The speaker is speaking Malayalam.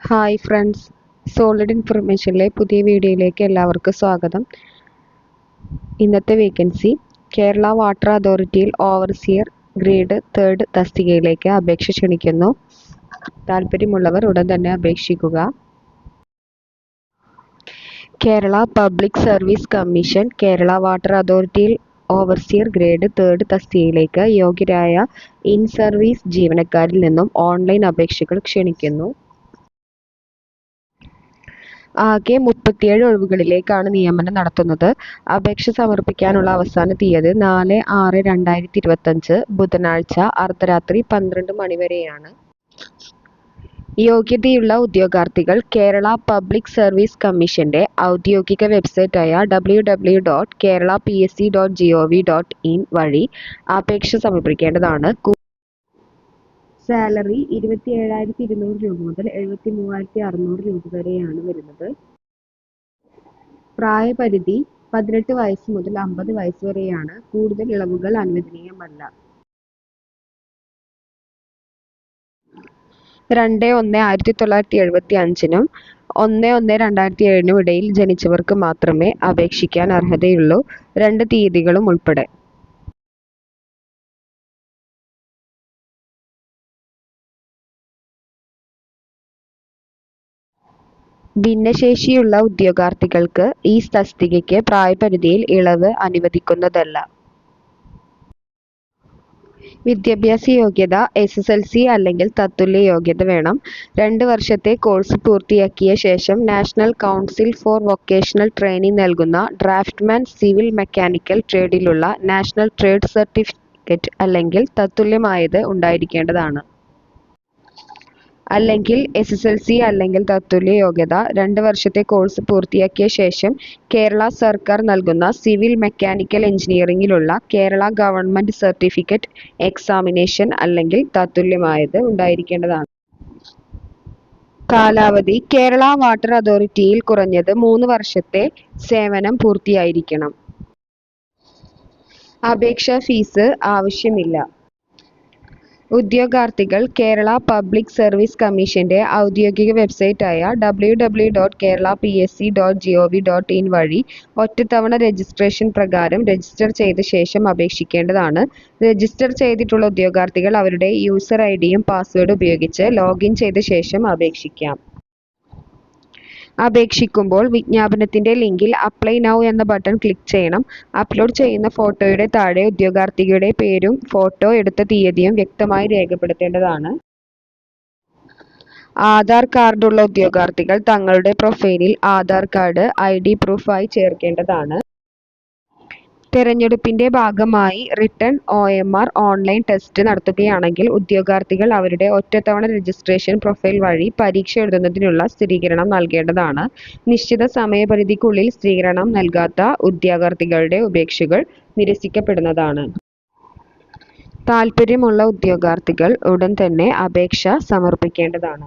ഹായ് ഫ്രണ്ട്സ് സോളിഡ് ഇൻഫർമേഷനിലെ പുതിയ വീഡിയോയിലേക്ക് എല്ലാവർക്കും സ്വാഗതം. ഇന്നത്തെ വേക്കൻസി കേരള വാട്ടർ അതോറിറ്റിയിൽ ഓവർസിയർ ഗ്രേഡ് തേർഡ് തസ്തികയിലേക്ക് അപേക്ഷ ക്ഷണിക്കുന്നു. താല്പര്യമുള്ളവർ ഉടൻ തന്നെ അപേക്ഷിക്കുക. Kerala public service commission Kerala water അതോറിറ്റിയിൽ overseer grade third തസ്തികയിലേക്ക് യോഗ്യരായ ഇൻ സർവീസ് ജീവനക്കാരിൽ നിന്നും ഓൺലൈൻ അപേക്ഷകൾ ക്ഷണിക്കുന്നു. ആകെ മുപ്പത്തിയേഴ് ഒഴിവുകളിലേക്കാണ് നിയമനം നടത്തുന്നത്. അപേക്ഷ സമർപ്പിക്കാനുള്ള അവസാന തീയതി നാല് ആറ് രണ്ടായിരത്തി ഇരുപത്തഞ്ച് ബുധനാഴ്ച അർദ്ധരാത്രി പന്ത്രണ്ട് മണി വരെയാണ് യോഗ്യതയുള്ള ഉദ്യോഗാർത്ഥികൾ കേരള പബ്ലിക് സർവീസ് കമ്മീഷന്റെ ഔദ്യോഗിക വെബ്സൈറ്റായ W W dot Kerala P S C dot G O V dot in വഴി അപേക്ഷ സമർപ്പിക്കേണ്ടതാണ്. സാലറി ഇരുപത്തി ഏഴായിരത്തി ഇരുന്നൂറ് രൂപ മുതൽ എഴുപത്തി മൂവായിരത്തി അറുന്നൂറ് രൂപ വരെയാണ് വരുന്നത്. പ്രായപരിധി പതിനെട്ട് വയസ്സ് മുതൽ അമ്പത് വയസ്സ് വരെയാണ്. കൂടുതൽ ഇളവുകൾ അനുവദനീയമല്ല. രണ്ട് ഒന്ന് ആയിരത്തി തൊള്ളായിരത്തി എഴുപത്തി അഞ്ചിനും ഒന്ന് ഒന്ന് രണ്ടായിരത്തി ഏഴിനും ഇടയിൽ ജനിച്ചവർക്ക് മാത്രമേ അപേക്ഷിക്കാൻ അർഹതയുള്ളൂ. രണ്ട് തീയതികളും ഉൾപ്പെടെ. ഭിന്നശേഷിയുള്ള ഉദ്യോഗാർത്ഥികൾക്ക് ഈ തസ്തികയ്ക്ക് പ്രായപരിധിയിൽ ഇളവ് അനുവദിക്കുന്നതല്ല. വിദ്യാഭ്യാസ യോഗ്യത എസ് എസ് എൽ സി അല്ലെങ്കിൽ തത്തുല്യ യോഗ്യത വേണം. രണ്ട് വർഷത്തെ കോഴ്സ് പൂർത്തിയാക്കിയ ശേഷം national council for vocational training നൽകുന്ന ഡ്രാഫ്റ്റ്മാൻ സിവിൽ മെക്കാനിക്കൽ ട്രേഡിലുള്ള നാഷണൽ ട്രേഡ് സർട്ടിഫിക്കറ്റ് അല്ലെങ്കിൽ തത്തുല്യമായത് ഉണ്ടായിരിക്കേണ്ടതാണ്. അല്ലെങ്കിൽ എസ് എസ് എൽ സി അല്ലെങ്കിൽ തത്തുല്യ യോഗ്യത. രണ്ട് വർഷത്തെ കോഴ്സ് പൂർത്തിയാക്കിയ ശേഷം കേരള സർക്കാർ നൽകുന്ന സിവിൽ മെക്കാനിക്കൽ എഞ്ചിനീയറിംഗിലുള്ള കേരള ഗവൺമെന്റ് സർട്ടിഫിക്കറ്റ് എക്സാമിനേഷൻ അല്ലെങ്കിൽ തത്തുല്യമായത് ഉണ്ടായിരിക്കേണ്ടതാണ്. കാലാവധി കേരള വാട്ടർ അതോറിറ്റിയിൽ കുറഞ്ഞത് മൂന്ന് വർഷത്തെ സേവനം പൂർത്തിയായിരിക്കണം. അപേക്ഷാ ഫീസ് ആവശ്യമില്ല. ഉദ്യോഗാർത്ഥികൾ കേരള പബ്ലിക് സർവീസ് കമ്മീഷന്റെ ഔദ്യോഗിക വെബ്സൈറ്റായ W W dot Kerala P S C dot G O V dot in വഴി ഒറ്റത്തവണ രജിസ്ട്രേഷൻ പ്രകാരം രജിസ്റ്റർ ചെയ്ത ശേഷം അപേക്ഷിക്കേണ്ടതാണ്. രജിസ്റ്റർ ചെയ്തിട്ടുള്ള ഉദ്യോഗാർത്ഥികൾ അവരുടെ യൂസർ ഐ ഡിയും പാസ്വേഡും ഉപയോഗിച്ച് ലോഗിൻ ചെയ്ത ശേഷം അപേക്ഷിക്കാം. അപേക്ഷിക്കുമ്പോൾ വിജ്ഞാപനത്തിന്റെ ലിങ്കിൽ അപ്ലൈ നൗ എന്ന ബട്ടൺ ക്ലിക്ക് ചെയ്യണം. അപ്ലോഡ് ചെയ്യുന്ന ഫോട്ടോയുടെ താഴെ ഉദ്യോഗാർത്ഥിയുടെ പേരും ഫോട്ടോ എടുത്ത തീയതിയും വ്യക്തമായി രേഖപ്പെടുത്തേണ്ടതാണ്. ആധാർ കാർഡുള്ള ഉദ്യോഗാർത്ഥികൾ തങ്ങളുടെ പ്രൊഫൈലിൽ ആധാർ കാർഡ് ഐ ഡി പ്രൂഫായി ചേർക്കേണ്ടതാണ്. തിരഞ്ഞെടുപ്പിന്റെ ഭാഗമായി written O M R online test നടത്തുകയാണെങ്കിൽ ഉദ്യോഗാർത്ഥികൾ അവരുടെ ഒറ്റത്തവണ രജിസ്ട്രേഷൻ പ്രൊഫൈൽ വഴി പരീക്ഷ എഴുതുന്നതിനുള്ള സ്ഥിരീകരണം നൽകേണ്ടതാണ്. നിശ്ചിത സമയപരിധിക്കുള്ളിൽ സ്ഥിരീകരണം നൽകാത്ത ഉദ്യോഗാർത്ഥികളുടെ ഉപേക്ഷകൾ നിരസിക്കപ്പെടുന്നതാണ്. താൽപ്പര്യമുള്ള ഉദ്യോഗാർത്ഥികൾ ഉടൻ തന്നെ അപേക്ഷ സമർപ്പിക്കേണ്ടതാണ്.